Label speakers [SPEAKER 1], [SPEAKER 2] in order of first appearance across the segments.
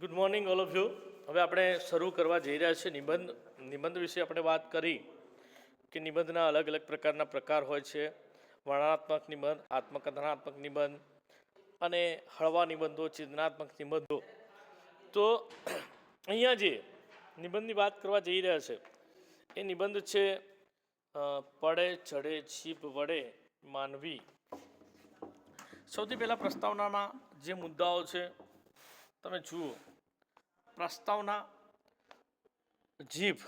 [SPEAKER 1] Good morning all of you હવે આપણે શરૂ કરવા જઈ રહ્યા છીએ. નિબંધ નિબંધ વિશે આપણે વાત કરી કે નિબંધના અલગ અલગ પ્રકારના પ્રકાર હોય છે. વર્ણનાત્મક નિબંધ, આત્મકથનાત્મક નિબંધ અને હળવા નિબંધો, ચિંતનાત્મક નિબંધો. તો અહીંયા જે નિબંધની વાત કરવા જઈ રહ્યા છે, એ નિબંધ છે પડે, ચડે, છીપ વડે માનવી. સૌથી પહેલાં પ્રસ્તાવનાના જે મુદ્દાઓ છે તમે જુઓ, પ્રસ્તાવના જીભ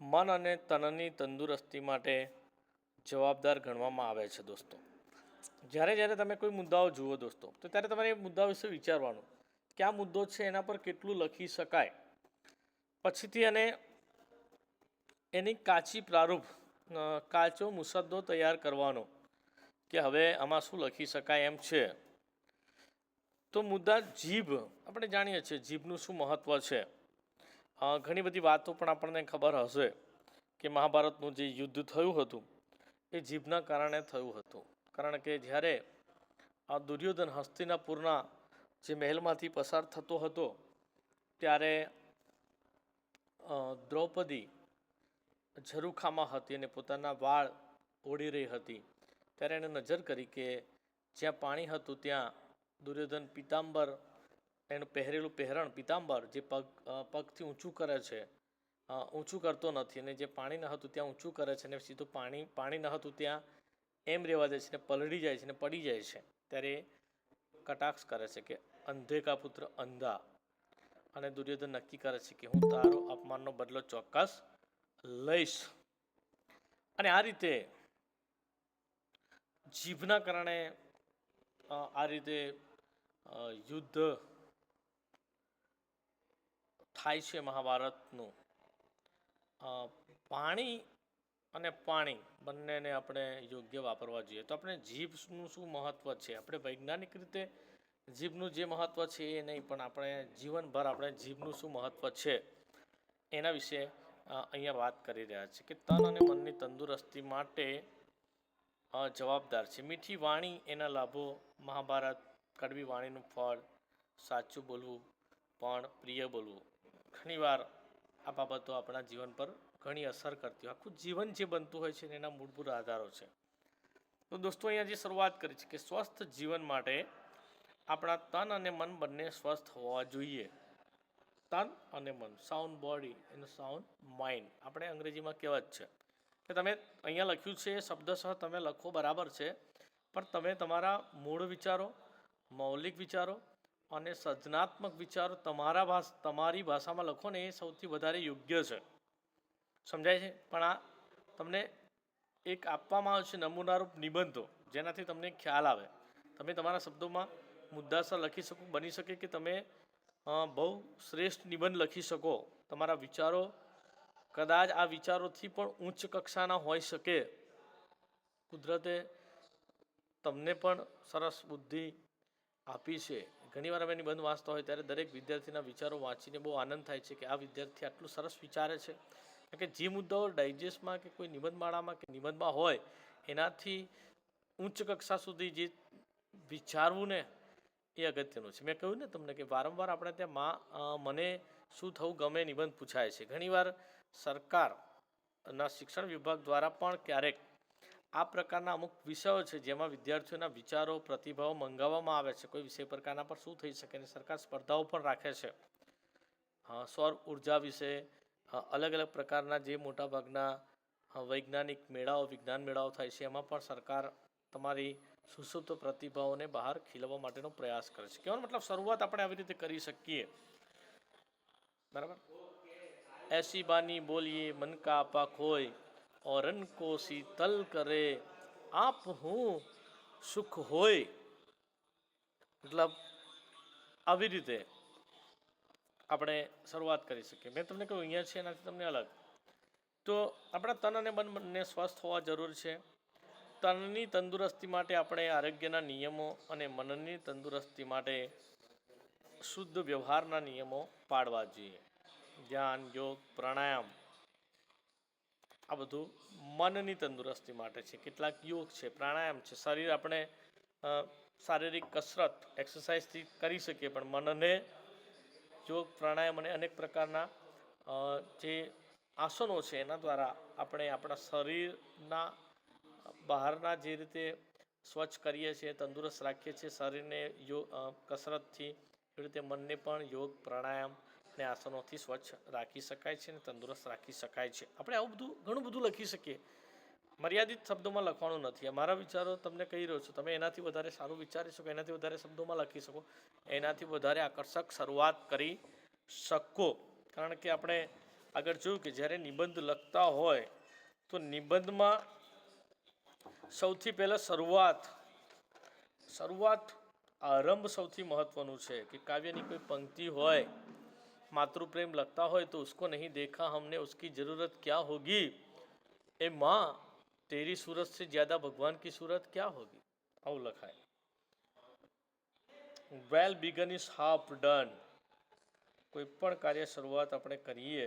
[SPEAKER 1] મન અને તનની તંદુરસ્તી માટે જવાબદાર ગણવામાં આવે છે દોસ્તો. જ્યારે જ્યારે તમે કોઈ મુદ્દાઓ જુઓ દોસ્તો, તો ત્યારે તમારે એ મુદ્દા વિશે વિચારવાનું કે આ મુદ્દો છે એના પર કેટલું લખી શકાય. પછીથી અને એની કાચી પ્રારૂપ કાચો મુસદ્દો તૈયાર કરવાનો કે હવે આમાં શું લખી શકાય એમ છે. તો મુદ્દા જીભ. આપણે જાણીએ છીએ જીભનું શું મહત્ત્વ છે. ઘણી બધી વાતો પણ આપણને ખબર હશે કે મહાભારતનું જે યુદ્ધ થયું હતું, એ જીભના કારણે થયું હતું. કારણ કે જ્યારે આ દુર્યોધન હસ્તિનાપુરના જે મહેલમાંથી પસાર થતો હતો, ત્યારે દ્રૌપદી ઝરૂખામાં હતી અને પોતાના વાળ ઓળી રહી હતી. ત્યારે એણે નજર કરી કે જ્યાં પાણી હતું ત્યાં દુર્યોધન પિતાંબર એનું પહેરેલું પહેરણ પિતાંબર જે પગ પગથી ઊંચું કરે છે ઊંચું કરતો નથી અને જે પાણી ન હતું ત્યાં ઊંચું કરે છે અને સીધું પાણી પાણી ન હતું ત્યાં એમ રહેવા દે છે ને પલળી જાય છે ને પડી જાય છે. ત્યારે કટાક્ષ કરે છે કે અંધે કા પુત્ર અંધા. અને દુર્યોધન નક્કી કરે છે કે હું તારો અપમાનનો બદલો ચોક્કસ લઈશ. અને આ રીતે જીભના કારણે આ રીતે યુદ્ધ થાય છે મહાભારતનું. પાણી અને પાણી બંનેને આપણે યોગ્ય વાપરવા જોઈએ. તો આપણે જીભનું શું મહત્ત્વ છે? આપણે વૈજ્ઞાનિક રીતે જીભનું જે મહત્ત્વ છે એ નહીં, પણ આપણે જીવનભર આપણે જીભનું શું મહત્ત્વ છે એના વિશે અહીંયા વાત કરી રહ્યા છે કે તન અને મનની તંદુરસ્તી માટે જવાબદાર છે. મીઠી વાણી એના લાભો મહાભારત કડવી વાણીનું ફળ, સાચું બોલવું, પણ પ્રિય બોલવું. ઘણીવાર આ બાબતો આપણા જીવન પર ઘણી અસર કરતી હોય. આખું જીવન જે બનતું હોય છે એના મૂળભૂત આધારો છે. તો દોસ્તો, અહીંયા જે શરૂઆત કરી છે કે સ્વસ્થ જીવન માટે આપણા તન અને મન બંને સ્વસ્થ હોવા જોઈએ. તન અને મન sound body and sound mind આપણે અંગ્રેજીમાં કહેવત છે કે તમે અહીંયા લખ્યું છે, શબ્દશઃ તમે લખો બરાબર છે, પણ તમે તમારા મૂળ વિચારો મૌલિક વિચારો અને સર્જનાત્મક વિચારો તમારા ભાષ, તમારી ભાષામાં લખો ને એ સૌથી વધારે યોગ્ય છે. સમજાય છે? પણ આ તમને એક આપવામાં આવે છે નમૂનારૂપ નિબંધો, જેનાથી તમને ખ્યાલ આવે. તમે તમારા શબ્દોમાં મુદ્દાસર લખી શકો, બની શકે કે તમે બહુ શ્રેષ્ઠ નિબંધ લખી શકો. તમારા વિચારો કદાચ આ વિચારોથી પણ ઉચ્ચ કક્ષાના હોઈ શકે. કુદરતે તમને પણ સરસ બુદ્ધિ આપી છે. ઘણીવાર અમે નિબંધ વાંચતા હોય ત્યારે દરેક વિદ્યાર્થીના વિચારો વાંચીને બહુ આનંદ થાય છે કે આ વિદ્યાર્થી આટલું સરસ વિચારે છે. કારણ કે જે મુદ્દાઓ ડાયજેસ્ટમાં કે કોઈ નિબંધમાળામાં કે નિબંધમાં હોય, એનાથી ઉચ્ચ કક્ષા સુધી જે વિચારવું ને એ અગત્યનું છે. મેં કહ્યું ને તમને કે વારંવાર આપણે ત્યાં માં મને શું થવું ગમે નિબંધ પૂછાય છે. ઘણીવાર સરકારના શિક્ષણ વિભાગ દ્વારા પણ ક્યારેક આ પ્રકારના અમુક વિષયો છે જેમાં વિદ્યાર્થીઓના વિચારો પ્રતિભાવો મંગાવવામાં આવે છે. કોઈ વિષય પ્રકારના પર શું થઈ શકે અને સરકાર સ્પર્ધાઓ પણ રાખે છે. સૌર ઊર્જા વિશે અલગ અલગ પ્રકારના જે મોટાભાગના વૈજ્ઞાનિક મેળાઓ, વિજ્ઞાન મેળાઓ થાય છે, એમાં પણ સરકાર તમારી સુસુપ્ત પ્રતિભાઓને બહાર ખીલવવા માટેનો પ્રયાસ કરે છે. કહેવાનો મતલબ શરૂઆત આપણે આવી રીતે કરી શકીએ. બરાબર? એસી બાની બોલીએ મનકા આપા ખોય. खोय और रन को शीतल करे आप હું સુખ હોય મતલબ આવી રીતે આપણે શરૂઆત કરી શકીએ મેં તમને કહ્યું અહીંયા છે એનાથી તમને અલગ તો આપણા તન અને મન બંને સ્વસ્થ હોવા જરૂર છે તનની તંદુરસ્તી માટે આપણે આરોગ્યના નિયમો અને મનની તંદુરસ્તી માટે શુદ્ધ વ્યવહારના નિયમો પાળવા જોઈએ ધ્યાન યોગ પ્રાણાયામ આ બધું મનની તંદુરસ્તી માટે છે. કેટલાક યોગ છે, પ્રાણાયામ છે. શરીર આપણે શારીરિક કસરત એક્સરસાઇઝથી કરી શકીએ, પણ મનને યોગ, પ્રાણાયામ અને અનેક પ્રકારના જે આસનો છે, એના દ્વારા આપણે આપણા શરીરના, બહારના જે રીતે સ્વચ્છ કરીએ છીએ, તંદુરસ્ત રાખીએ છીએ, શરીરને યોગ કસરતથી એવી રીતે મનને પણ યોગ, પ્રાણાયામ અને આસનોથી સ્વચ્છ રાખી શકાય છે અને તંદુરસ્ત રાખી શકાય છે. આપણે આવું બધું, ઘણું બધું લખી શકીએ. મર્યાદિત શબ્દોમાં લખવાનું નથી. મારા વિચારો તમને કહી રહ્યો છું. તમે એનાથી વધારે સારું વિચારી શકો, એનાથી વધારે શબ્દોમાં લખી શકો. એનાથી વધારે આકર્ષક શરૂઆત કરી શકો. કારણ કે આપણે આગળ જોયું કે જ્યારે નિબંધ લખતા હોય, તો નિબંધમાં સૌથી પહેલાં શરૂઆત શરૂઆત, આરંભ સૌથી મહત્વનું છે કે કાવ્યની કોઈ પંક્તિ હોય માતૃપ્રેમ લખતા હોય તો उसको नहीं देखा हमने उसकी ज़रूरत क्या होगी ए माँ तेरी सूरत से ज़्यादा भगवान की सूरत क्या होगी આવું લખાય well begun is half done કોઈ પણ કાર્ય શરૂઆત આપણે કરીએ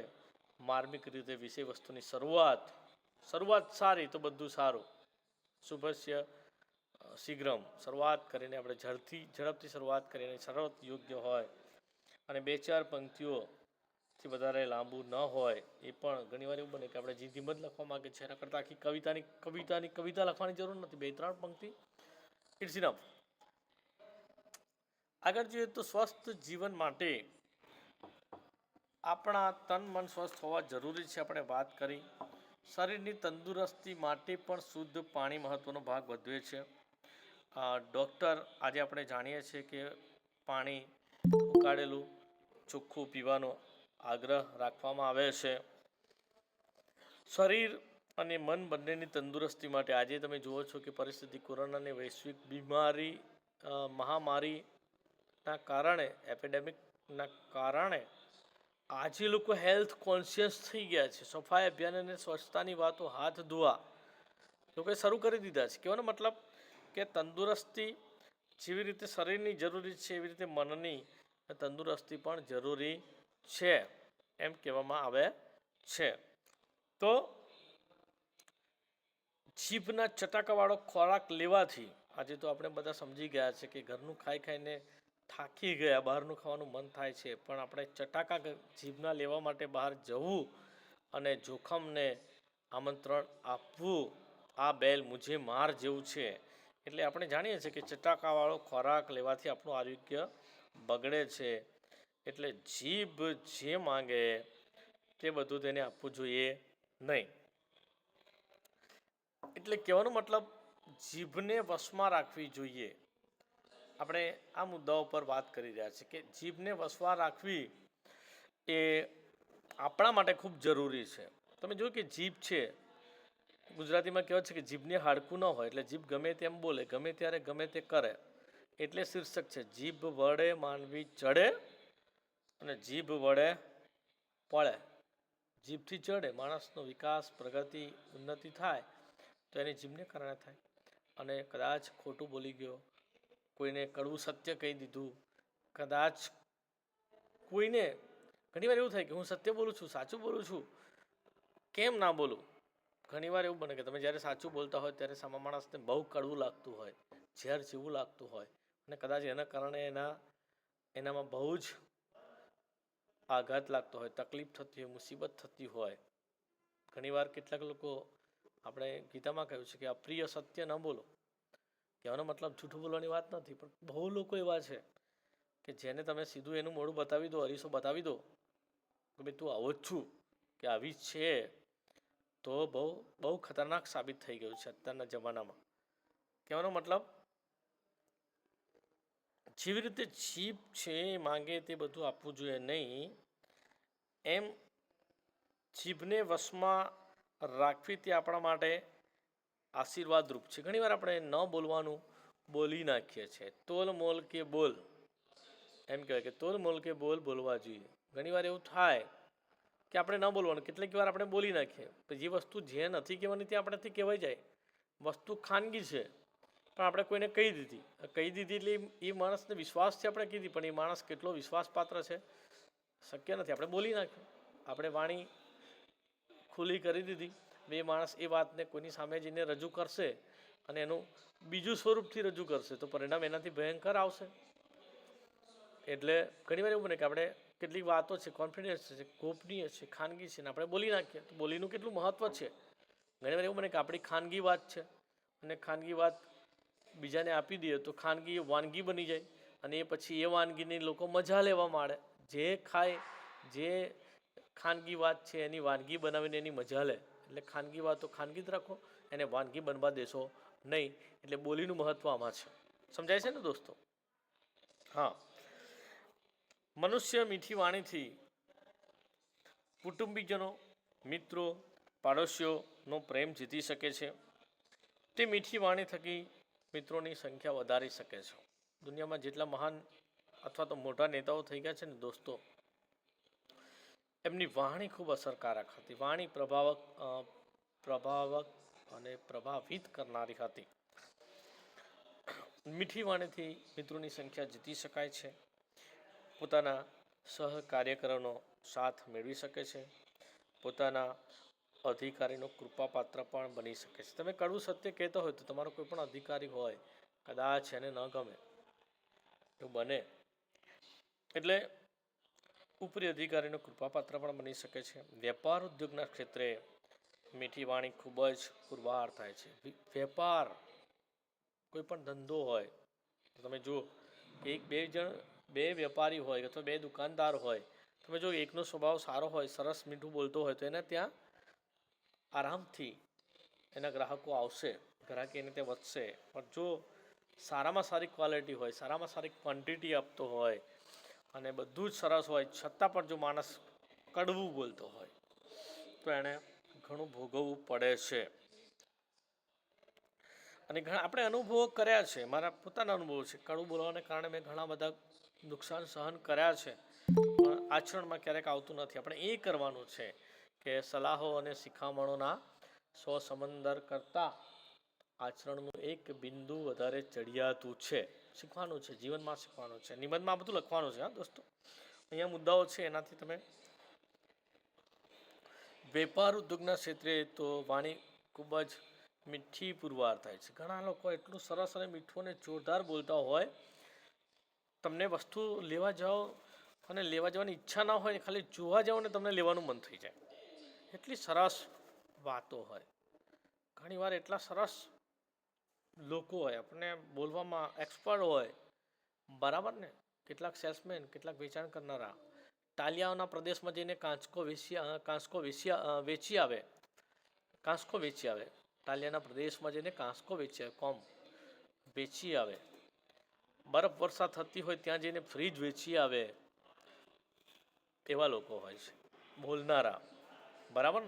[SPEAKER 1] માર્મિક રીતે વિષય વસ્તુની શરૂઆત શરૂઆત સારી તો બધું સારું શુભસ્ય અ, શીઘ્રમ શરૂઆત કરીને આપણે ઝડપથી ઝડપથી શરૂઆત કરીને શરૂઆત યોગ્ય હોય અને બે ચાર પંક્તિઓથી વધારે લાંબુ ન હોય એ પણ ઘણીવાર એવું બને કે આપણે જી ધીમત લખવા માંગે છે, એના કરતાં આખી કવિતાની કવિતાની કવિતા લખવાની જરૂર નથી. બે ત્રણ પંક્તિ. ઇટ્સ ઇનફ આગળ જોઈએ તો સ્વસ્થ જીવન માટે આપણા તન મન સ્વસ્થ હોવા જરૂરી છે. આપણે વાત કરી શરીરની તંદુરસ્તી માટે પણ શુદ્ધ પાણી મહત્ત્વનો ભાગ ભજવે છે. ડૉક્ટર આજે આપણે જાણીએ છીએ કે પાણી ઉકાળેલું ચોખ્ખું પીવાનો આગ્રહ રાખવામાં આવે છે. શરીર અને મન બંનેની તંદુરસ્તી માટે આજે તમે જુઓ છો કે પરિસ્થિતિ કોરોનાની વૈશ્વિક બીમારી મહામારીના કારણે, એપેડેમિકના કારણે આજે લોકો હેલ્થ કોન્શિયસ થઈ ગયા છે. સફાઈ અભિયાન અને સ્વચ્છતાની વાતો હાથ ધોવા લોકોએ શરૂ કરી દીધા છે. કહેવાનો મતલબ કે તંદુરસ્તી જેવી રીતે શરીરની જરૂરી છે એવી રીતે મનની તંદુરસ્તી પણ જરૂરી છે એમ કહેવામાં આવે છે. તો જીભના ચટાકાવાળો ખોરાક લેવાથી આજે તો આપણે બધા સમજી ગયા છે કે ઘરનું ખાઈ ખાઈને થાકી ગયા, બહારનું ખાવાનું મન થાય છે, પણ આપણે ચટાકા જીભના લેવા માટે બહાર જવું અને જોખમને આમંત્રણ આપવું આ બેલ મુજે માર જેવું છે. એટલે આપણે જાણીએ છીએ કે ચટાકાવાળો ખોરાક લેવાથી આપણું આરોગ્ય બગડે છે, એટલે જીભ જે માંગે તે બધું તેને આપવું જોઈએ નહીં. એટલે કહેવાનો મતલબ, જીભને વશમાં રાખવી જોઈએ. આપણે આ મુદ્દાઓ પર વાત કરી રહ્યા છીએ કે જીભને વશમાં રાખવી એ આપણા માટે ખૂબ જરૂરી છે. તમે જોયું કે જીભ છે, ગુજરાતીમાં કહેવાય છે કે જીભને હાડકું ન હોય, એટલે જીભ ગમે તેમ બોલે, ગમે ત્યારે ગમે તે કરે. એટલે શીર્ષક છે, જીભ વડે માનવી ચડે અને જીભ વડે પડે જીભથી ચડે, માણસનો વિકાસ, પ્રગતિ, ઉન્નતિ થાય, તો એની જીભને કારણે થાય. અને કદાચ ખોટું બોલી ગયો, કોઈને કડવું સત્ય કહી દીધું, કદાચ કોઈને ઘણીવાર એવું થાય કે હું સત્ય બોલું છું, સાચું બોલું છું, કેમ ના બોલું? ઘણીવાર એવું બને કે તમે જ્યારે સાચું બોલતા હોય, ત્યારે સામા માણસને બહુ કડવું લાગતું હોય, ઝેર જેવું લાગતું હોય અને કદાચ એના કારણે એના, એનામાં બહુ જ આઘાત લાગતો હોય, તકલીફ થતી હોય, મુસીબત થતી હોય. ઘણીવાર કેટલાક લોકો, આપણે ગીતામાં કહ્યું છે કે અપ્રિય સત્ય ન બોલો. કહેવાનો મતલબ જૂઠું બોલવાની વાત નથી, પણ બહુ લોકો એવા છે કે જેને તમે સીધું એનું મોડું બતાવી દો, અરીસો બતાવી દો, કે ભાઈ તું આવો જ છું, કે આવી જ છે, તો બહુ બહુ ખતરનાક સાબિત થઈ ગયું છે અત્યારના જમાનામાં. કહેવાનો મતલબ જેવી રીતે જીભ છે એ માંગે તે બધું આપવું જોઈએ નહીં. એમ જીભને વશમાં રાખવી તે આપણા માટે આશીર્વાદરૂપ છે. ઘણીવાર આપણે ન બોલવાનું બોલી નાખીએ છીએ. તોલ મોલ કે બોલ. એમ કહેવાય કે તોલ મોલ કે બોલ બોલવા જોઈએ. ઘણીવાર એવું થાય કે આપણે ન બોલવાનું, કેટલીક વાર આપણે બોલી નાખીએ. જે વસ્તુ જે નથી કહેવાની તે આપણેથી કહેવાય જાય. વસ્તુ ખાનગી છે. પણ આપણે કોઈને કહી દીધી. કહી દીધી એટલે એ- માણસને વિશ્વાસથી આપણે કીધી, પણ એ માણસ કેટલો વિશ્વાસપાત્ર છે? શક્ય નથી. આપણે બોલી નાખ્યું. આપણે વાણી ખુલ્લી કરી દીધી. બે માણસ એ વાતને કોઈની સામે જઈને રજૂ કરશે અને એનું બીજું સ્વરૂપથી રજૂ કરશે, તો પરિણામ એનાથી ભયંકર આવશે. એટલે ઘણીવાર એવું બને કે આપણે કેટલીક વાતો છે કોન્ફિડન્સ છે, ગોપનીય છે, ખાનગી છે ને આપણે બોલી નાખીએ. તો બોલીનું કેટલું મહત્ત્વ છે? ઘણીવાર એવું બને કે આપણી ખાનગી વાત છે અને ખાનગી વાત બીજાને આપી દઈએ તો ખાનગી વાનગી બની જાય અને એ પછી એ વાનગીની લોકો મજા લેવા માંડે. જે ખાય, જે ખાનગી વાત છે એની વાનગી બનાવીને એની મજા લે. એટલે ખાનગી વાતો ખાનગી જ રાખો, એને વાનગી બનવા દેશો નહીં. એટલે બોલીનું મહત્ત્વ આમાં છે. સમજાય છે ને દોસ્તો? હા. મનુષ્ય મીઠી વાણીથી કુટુંબીજનો, મિત્રો, પાડોશીઓનો પ્રેમ જીતી શકે છે. તે મીઠી વાણી થકી મિત્રોની સંખ્યા વધારી શકે છે. દુનિયામાં જેટલા મહાન અથવા તો મોટા નેતાઓ થઈ ગયા છે ને દોસ્તો, એમની વાણી ખૂબ અસરકારક હતી. વાણી પ્રભાવક પ્રભાવક અને પ્રભાવિત કરનારી હતી. મીઠી વાણીથી મિત્રોની સંખ્યા જીતી શકાય છે. પોતાના સહકાર્યકરોનો સાથ મેળવી શકે છે. પોતાના અધિકારીનો કૃપાપાત્ર પણ બની શકે છે. તમે કડવું સત્ય કહેતા હોય તો તમારો કોઈ પણ અધિકારી હોય, કદાચ એને ન ગમે એવું બને. એટલે ઉપરી અધિકારીનો કૃપાપાત્ર પણ બની શકે છે. વેપાર ઉદ્યોગના ક્ષેત્રે મીઠી વાણી ખૂબ જ પુરવાર થાય છે. વેપાર કોઈ પણ ધંધો હોય, તો તમે જુઓ, એક બે જણ, બે વેપારી હોય અથવા બે દુકાનદાર હોય, તમે જો એકનો સ્વભાવ સારો હોય, સરસ મીઠું બોલતો હોય, તો એને ત્યાં આરામથી એના ગ્રાહકો આવશે, ગ્રાહકી એને રીતે વધશે. પણ જો સારામાં સારી ક્વોલિટી હોય, સારામાં સારી ક્વોન્ટિટી આપતો હોય અને બધું જ સરસ હોય, છતાં પણ જો માણસ કડવું બોલતો હોય, તો એણે ઘણું ભોગવવું પડે છે. અને ઘણા, આપણે અનુભવો કર્યા છે. મારા પોતાના અનુભવો છે. કડવું બોલવાને કારણે મેં ઘણા બધા નુકસાન સહન કર્યા છે. પણ આચરણમાં ક્યારેક આવતું નથી. આપણે એ કરવાનું છે. કે સલાહો અને શિખામણોના સો સમંદર કરતાં આચરણનું એક બિંદુ વધારે ચડિયાતું છે. શીખવાનું છે, જીવનમાં શીખવાનું છે. નિબંધમાં બધું લખવાનું છે, હા, દોસ્તો? અહીંયા મુદ્દાઓ છે, એનાથી તમે વેપાર ઉદ્યોગના ક્ષેત્રે તો વાણી ખૂબ જ મીઠી પુરવાર થાય છે. ઘણા લોકો એટલું સરસ અને મીઠું અને જોરદાર બોલતા હોય, તમને વસ્તુ લેવા જાઓ અને લેવા જવાની ઈચ્છા ના હોય, ખાલી જોવા જાઓ ને તમને લેવાનું મન થઈ જાય. એટલી સરસ વાતો હોય. ઘણીવાર એટલા સરસ લોકો હોય, આપણને બોલવામાં એક્સપર્ટ હોય. બરાબર ને? કેટલાક સેલ્સમેન કેટલાક વેચાણ કરનારા ટાલિયાઓના પ્રદેશમાં જઈને કાંચકો વેચી કાંસકો વેચી વેચી આવે. કાંસકો વેચી આવે. ટાલિયાના પ્રદેશમાં જઈને કાંસકો વેચી આવે, કોમ વેચી આવે. બરફ વર્ષા થતી હોય ત્યાં જઈને ફ્રીજ વેચી આવે. એવા લોકો હોય છે. બોલનારા. બરાબર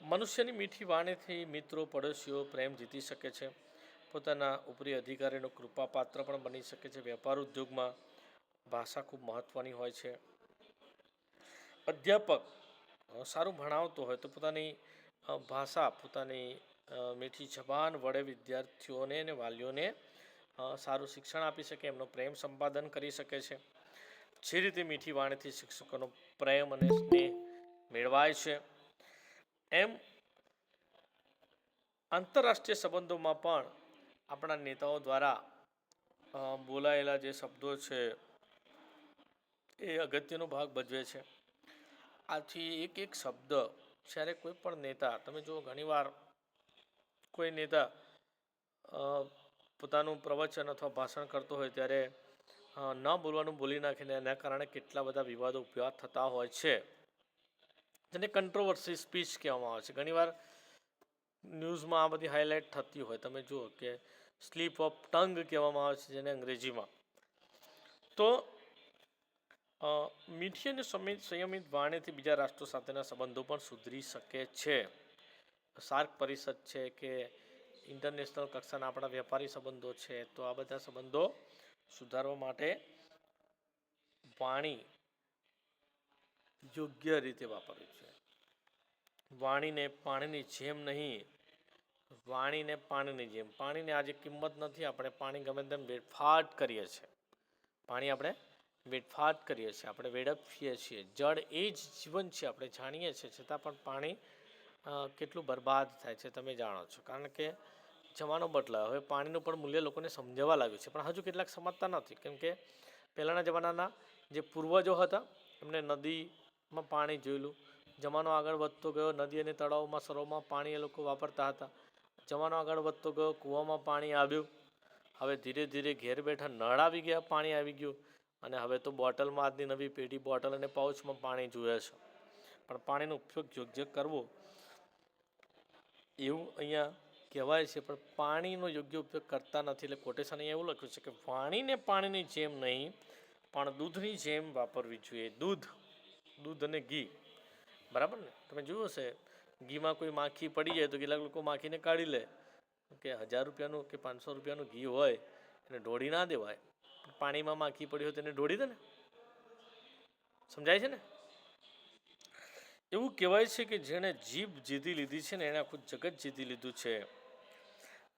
[SPEAKER 1] મનુષ્યની મીઠી વાણીથી મિત્રો, પડોશીઓ પ્રેમ જીતી શકે છે. પોતાના ઉપરી અધિકારીનો કૃપાપાત્ર પણ બની શકે છે. વેપાર ઉદ્યોગમાં ભાષા ખૂબ મહત્ત્વની હોય છે. અધ્યાપક સારું ભણાવતો હોય તો પોતાની ભાષા, પોતાની મીઠી જબાન વડે વિદ્યાર્થીઓને અને વાલીઓને સારું શિક્ષણ આપી શકે, એમનો પ્રેમ સંપાદન કરી શકે છે. જે રીતે મીઠી વાણીથી શિક્ષકોનો પ્રેમ અને સ્નેહ મેળવાય છે, એમ આંતરરાષ્ટ્રીય સંબંધોમાં પણ આપણા નેતાઓ દ્વારા બોલાયેલા જે શબ્દો છે, એ અગત્યનો ભાગ ભજવે છે. આથી એક એક શબ્દ જ્યારે કોઈ પણ નેતા, તમે જુઓ ઘણીવાર કોઈ નેતા પોતાનું પ્રવચન અથવા ભાષણ કરતો હોય ત્યારે ન બોલવાનું બોલી નાખીને એના કારણે કેટલા બધા વિવાદો ઊભા થતા હોય છે. જેને કંટ્રોવર્સી સ્પીચ કહેવામાં આવે છે. ઘણીવાર ન્યૂઝમાં આ બધી હાઇલાઇટ થતી હોય. તમે જુઓ કે સ્લીપ ઓફ ટંગ કહેવામાં આવે છે જેને અંગ્રેજીમાં. તો મીઠી અને સમિત સંયમિત વાણીથી બીજા રાષ્ટ્રો સાથેના સંબંધો પણ સુધરી શકે છે. સાર્ક પરિષદ છે કે ઇન્ટરનેશનલ કક્ષાના આપણા વેપારી સંબંધો છે, તો આ બધા સંબંધો સુધારવા માટે વાણી યોગ્ય રીતે વાપરવી છે. વાણીને પાણીની જેમ નહીં, વાણીને પાણીની જેમ. પાણીને આજે કિંમત નથી, આપણે પાણી ગમે તેમ વેડફાટ કરીએ છીએ. પાણી આપણે વેડફાટ કરીએ છીએ, આપણે વેડફીએ છીએ. જળ એ જ જીવન છે, આપણે જાણીએ છીએ. છતાં પણ પાણી કેટલું બરબાદ થાય છે, તમે જાણો છો. કારણ કે જમાનો બદલાયો હવે પાણીનું પણ મૂલ્ય લોકોને સમજાવવા લાગ્યું છે. પણ હજુ કેટલાક સમજતા નથી. કેમ કે પહેલાંના જમાનાના જે પૂર્વજો હતા, એમને નદીમાં પાણી જોયેલું. જમાનો આગળ વધતો ગયો. નદી અને તળાવમાં, સરોવરમાં પાણી એ લોકો વાપરતા હતા. જમાનો આગળ વધતો ગયો. કૂવામાં પાણી આવ્યું. હવે ધીરે ધીરે ઘેર બેઠા નળ આવી ગયા, પાણી આવી ગયું. અને હવે તો બોટલમાં આજની નવી પેઢી બોટલ અને પાઉચમાં પાણી જુએ છે. પણ પાણીનો ઉપયોગ યોગ્ય કરવો એવું અહીંયા કહેવાય છે, પણ પાણીનો યોગ્ય ઉપયોગ કરતા નથી. એટલે કોટેશન અહીંયા એવું લખ્યું છે કે પાણીને પાણીની જેમ નહીં, પણ દૂધની જેમ વાપરવી જોઈએ. દૂધ દૂધ અને ઘી. બરાબર ને? તમે જુઓ હશે ઘીમાં કોઈ માખી પડી જાય તો કેટલાક લોકો માખીને કાઢી લે. કે હજાર રૂપિયાનું કે પાંચસો રૂપિયાનું ઘી હોય, એને ઢોળી ના દેવાય. પાણીમાં માખી પડી હોય તો એને ઢોળી દે ને. સમજાય છે ને? એવું કહેવાય છે કે જેણે જીભ જીતી લીધી છે ને એણે આખું જગત જીતી લીધું છે.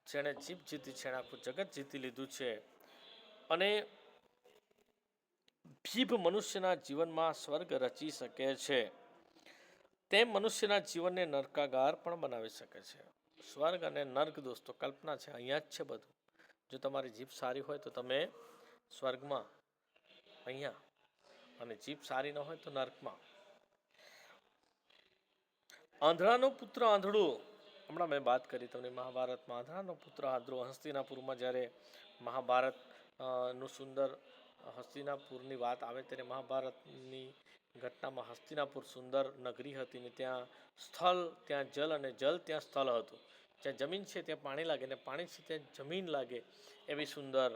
[SPEAKER 1] જેણે જીભ જીતી છે એણે આખું જગત જીતી લીધું છે. અને જીભ મનુષ્યના જીવનમાં સ્વર્ગ રચી શકે છે. તેમ મનુષ્યના જીવનને નરકાગાર પણ બનાવી શકે છે. સ્વર્ગ અને નર્ક દોસ્તો, કલ્પના છે, અહીંયા જ છે બધું. જો તમારી જીભ સારી હોય તો તમે સ્વર્ગમાં, અહીંયા. અને જીભ સારી ન હોય તો નર્કમાં. આંધળાનો પુત્ર આંધળો. હમણાં મેં વાત કરી તમને મહાભારતમાં. આંધળાનો પુત્ર આંધળો હસ્તિનાપુરમાં જ્યારે મહાભારતનું સુંદર હસ્તિનાપુરની વાત આવે ત્યારે મહાભારતની ઘટનામાં હસ્તિનાપુર સુંદર નગરી હતી ને ત્યાં સ્થળ, ત્યાં જલ અને જલ ત્યાં સ્થળ હતું. જ્યાં જમીન છે ત્યાં પાણી લાગે ને પાણી છે ત્યાં જમીન લાગે એવી સુંદર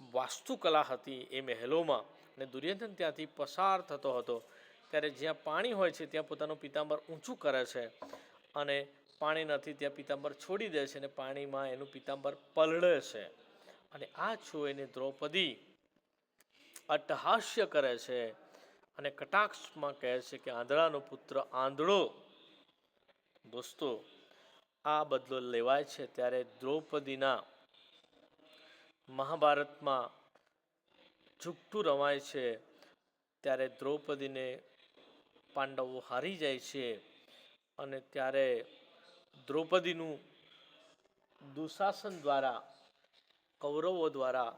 [SPEAKER 1] વાસ્તુકલા હતી એ મહેલોમાં. અને દુર્યોધન ત્યાંથી પસાર થતો હતો. ત્યારે જ્યાં પાણી હોય છે, ત્યાં પોતાનું પિતાંબર ઊંચું કરે છે અને પાણી નથી, ત્યાં પિતાંબર છોડી દે છે અને પાણીમાં એનું પિતાંબર પલળે છે. અને આ જોઈને દ્રૌપદી અટ્ટહાસ્ય કરે છે અને કટાક્ષમાં કહે છે કે, આંધળાનો પુત્ર, આંધળો. દોસ્તો, આ બદલો લેવાય છે ત્યારે દ્રૌપદીના મહાભારતમાં ઝૂકટું રમાય છે. ત્યારે દ્રૌપદીને પાંડવો હારી જાય છે અને ત્યારે દ્રૌપદીનું દુશાસન દ્વારા, કૌરવો દ્વારા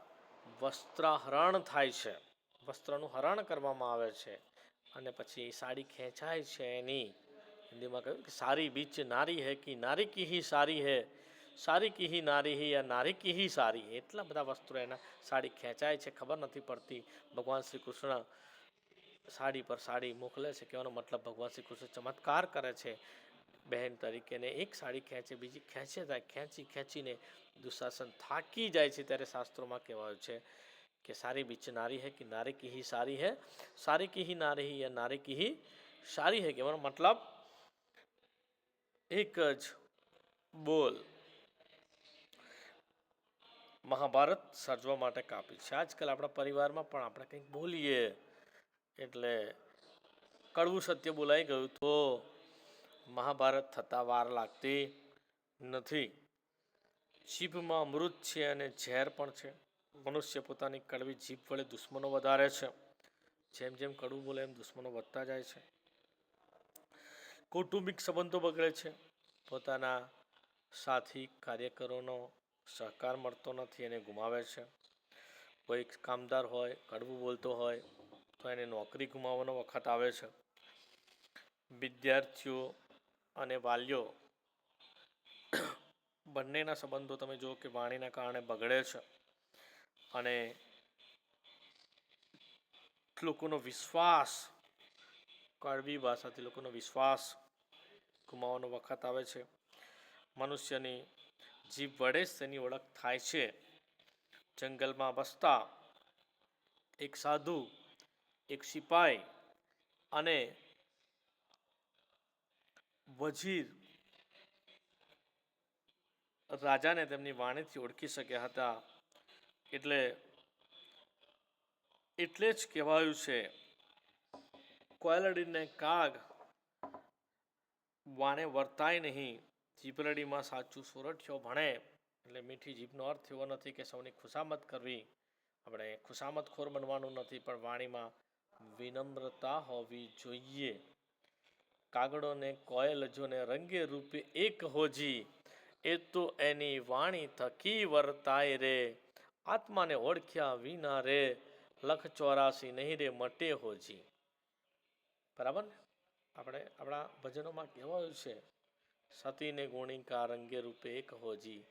[SPEAKER 1] વસ્ત્રાહરણ થાય છે. વસ્ત્રનું હરણ કરવામાં આવે છે અને પછી સાડી ખેંચાય છે એની. હિન્દીમાં કહ્યું કે સારી બીચ નારી હે કે નારી કી હી સારી હે. સારી કી હી નારી હી યા નારી કી હી સારી એટલા બધા વસ્ત્રો એના સાડી ખેંચાય છે, ખબર નથી પડતી. ભગવાન શ્રી કૃષ્ણ સાડી પર સાડી મોકલે છે, કહેવાનો મતલબ ભગવાન શ્રી કૃષ્ણ ચમત્કાર કરે છે બહેન તરીકે ને એક સાડી ખેંચે, બીજી ખેંચે થાય, ખેંચી ખેંચીને દુશાસન થાકી જાય છે ત્યારે શાસ્ત્રોમાં કહેવાયું છે કે સારી બીચ નારી હે કે નારી કી હી સારી હે? સારી કી હી નારી હી યા નારી કી હી સારી હે? કહેવાનો મતલબ એક જ બોલ મહાભારત સર્જવા માટે કાપી છે. આજકાલ આપણા પરિવારમાં પણ આપણે કંઈક બોલીએ. એટલે કડવું સત્ય બોલાઈ ગયું તો મહાભારત થતાં વાર લાગતી નથી. જીભમાં અમૃત છે અને ઝેર પણ છે. મનુષ્ય પોતાની કડવી જીભ વડે દુશ્મનો વધારે છે. જેમ જેમ કડવું બોલે એમ દુશ્મનો વધતા જાય છે. કૌટુંબિક સંબંધો બગડે છે. પોતાના સાથી કાર્યકરોનો સહકાર મળતો નથી એને ગુમાવે છે. કોઈ કામદાર હોય, કડવું બોલતો હોય તો એને નોકરી ગુમાવવાનો વખત આવે છે. વિદ્યાર્થીઓ અને વાલીઓ બંનેના સંબંધો તમે જુઓ કે વાણીના કારણે બગડે છે. અને લોકોનો વિશ્વાસ, કડવી ભાષાથી લોકોનો વિશ્વાસ ગુમાવવાનો વખત આવે છે. મનુષ્યની જીભ વડે જ તેની ઓળખ થાય છે. જંગલમાં બસતા એક સાધુ એક સિપાઈ અને વજીર રાજાને તેમની વાણીથી ઓળખી શક્યા હતા. એટલે એટલે જ કહેવાયું છે, કોયલડીને કાગ વાણે વર્તાય નહીં. જીભરડીમાં સાચું સોરઠિયો ભણે. એટલે મીઠી જીભનો અર્થ એવો નથી કે સૌની ખુશામત કરવી. આપણે ખુશામતખોર બનવાનું નથી, પણ વાણીમાં વિનમ્રતા હોવી જોઈએ. કાગડોને કોયલ જો રંગે રૂપે એક હોજી, એ તો એની વાણી થકી વર્તાય રે. આત્માને ઓળખ્યા વિના રે, લખ ચોરાસી નહીં રે મટે હોજી. બરાબર ને? આપણે આપણા ભજનોમાં કહેવાયું છે, સતીને ગુણિકા રંગે રૂપે એક હોજી,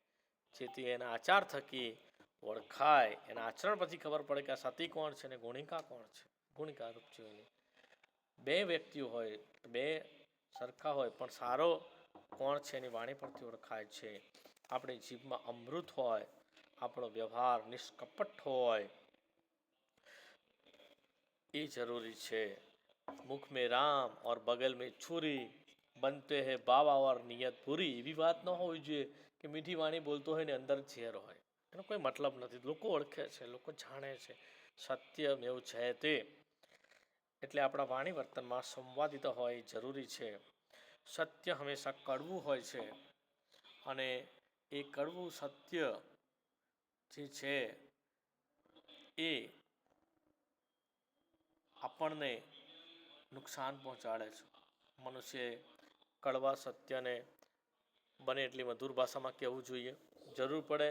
[SPEAKER 1] જેથી એના આચાર થકી ઓળખાય. એના આચરણ પછી ખબર પડે કે આ સતી કોણ છે ને ગુણિકા કોણ છે. ગુણિકારૂપ જીવની બે વ્યક્તિઓ હોય, બે સરખા હોય, પણ સારો કોણ છે એની વાણી પરથી ઓળખાય છે. આપણી જીભમાં અમૃત હોય, આપણો વ્યવહાર નિષ્કપટ હોય, એ જરૂરી છે. મુખ મેં રામ ઓર બગલ મે છુરી, બનતે હે બાવા ઓર નિયત પૂરી, એવી વાત ન હોવી જોઈએ કે મીઠી વાણી બોલતો હોય ને અંદર ઝેર હોય. એનો કોઈ મતલબ નથી. લોકો ઓળખે છે, લોકો જાણે છે. સત્ય મેવ છે તે. એટલે આપણા વાણી વર્તનમાં સંવાદિતા હોય, જરૂરી છે. સત્ય હંમેશા કડવું હોય છે અને એ કડવું સત્ય જે છે એ આપણને નુકસાન પહોંચાડે છે. મનુષ્ય કડવા સત્યને બને એટલી મધુર ભાષામાં કહેવું જોઈએ. જરૂર પડે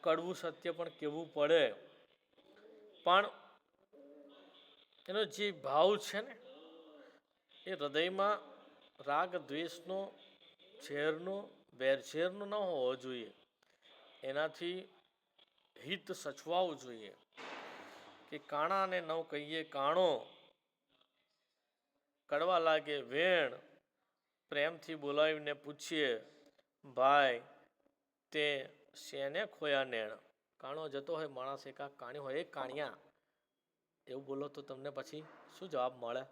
[SPEAKER 1] કડવું સત્ય પણ કહેવું પડે. પણ એનો જે ભાવ છે ને, એ હૃદયમાં રાગ દ્વેષનો ઝેરનો, વેરઝેરનો ન હોવો જોઈએ. એનાથી હિત સચવાવું જોઈએ. કે કાણાને નવ કહીએ, કાણો, કડવા લાગે, વેણ. પ્રેમથી બોલાવીને પૂછીએ, ભાઈ, તે શેને ખોયા નેણ? કાણો જતો હોય, માણસ એકા કાણી હોય, એ કાણિયા. એવું બોલો તો તમને પછી શું જવાબ મળે?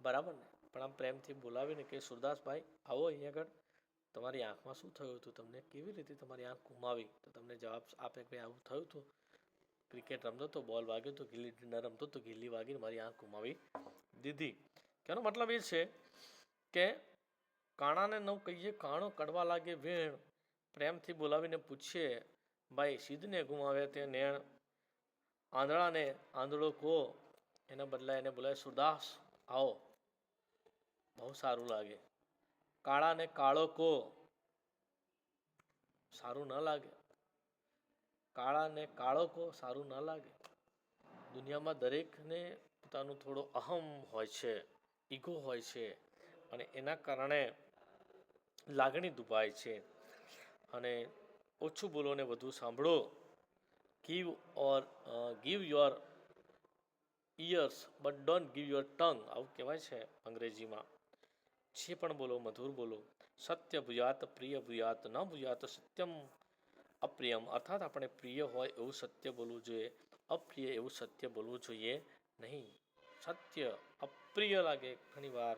[SPEAKER 1] બરાબર ને? પણ આમ પ્રેમથી બોલાવીને કે સુરદાસભાઈ, આવો અહીંયા આગળ. તમારી આંખમાં શું થયું હતું તમને? કેવી રીતે તમારી આંખ ગુમાવી? તો તમને જવાબ આપે કે આવું થયું હતું. ક્રિકેટ રમતો તો, બોલ વાગ્યો તો, ગીલી ડંડા રમતો તો, ગીલી વાગીને મારી આંખ ગુમાવી દીધી. કેનો મતલબ એ છે કે કાણાને નવ કહીએ, કાણો કડવા લાગે વેણ. પ્રેમથી બોલાવીને પૂછીએ, ભાઈ સિદ્ધને ગુમાવે તે નેણ? આંધળાને આંધળો કહો એના બદલા એને બોલાય સુરદાસ. આવો. બહુ સારું લાગે. કાળાને કાળો કહો સારું ન લાગે. કાળાને કાળો કહો સારું ન લાગે. દુનિયામાં દરેકને પોતાનું થોડો અહમ હોય છે, ઈગો હોય છે, અને એના કારણે લાગણી દુભાય છે. અને ઓછું બોલો ને વધુ સાંભળો. Give or give your ears but don't give your tongue આવું કહેવાય છે અંગ્રેજીમાં. જે પણ બોલો, મધુર બોલો, સત્ય ભૂયાત પ્રિય ભૂયાત ન ભૂયાત સત્યમ અપ્રિયમ, અર્થાત આપણે પ્રિય હોય એવું સત્ય બોલવું જોઈએ, અપ્રિય એવું સત્ય બોલવું જોઈએ નહીં. સત્ય અપ્રિય લાગે ઘણીવાર.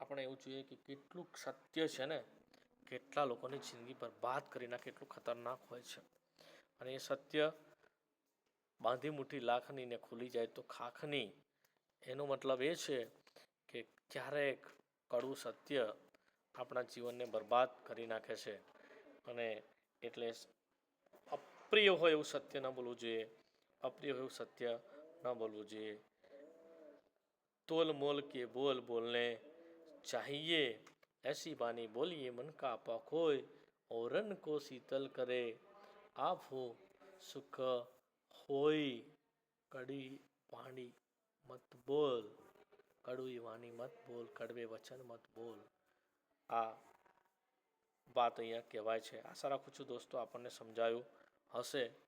[SPEAKER 1] આપણે એવું જોઈએ કે કેટલું સત્ય છે ને, કેટલા લોકોની જિંદગી બરબાદ કરી નાખે એટલું ખતરનાક હોય છે. અને એ સત્ય બાંધી મુઠ્ઠી લાખનીને ખુલી જાય તો ખાખની. એનો મતલબ એ છે કે ક્યારેક કડવું સત્ય આપણા જીવનને બરબાદ કરી નાખે છે. અને એટલે અપ્રિય હોય એવું સત્ય ન બોલવું જોઈએ. અપ્રિય હોય એવું સત્ય ન બોલવું જોઈએ. તોલ મોલ કે બોલ બોલને ચાહીએ, એસી બાની બોલીએ, મન કા પખોય ઓરન કો શીતલ કરે. આફો સુખ હોય કડી વાણી મત બોલ. કડવી વાણી મત બોલ, કડવે વચન મત બોલ. આ વાત અહીંયા કહેવાય છે. આશા રાખું છું દોસ્તો, આપણને સમજાયું હશે.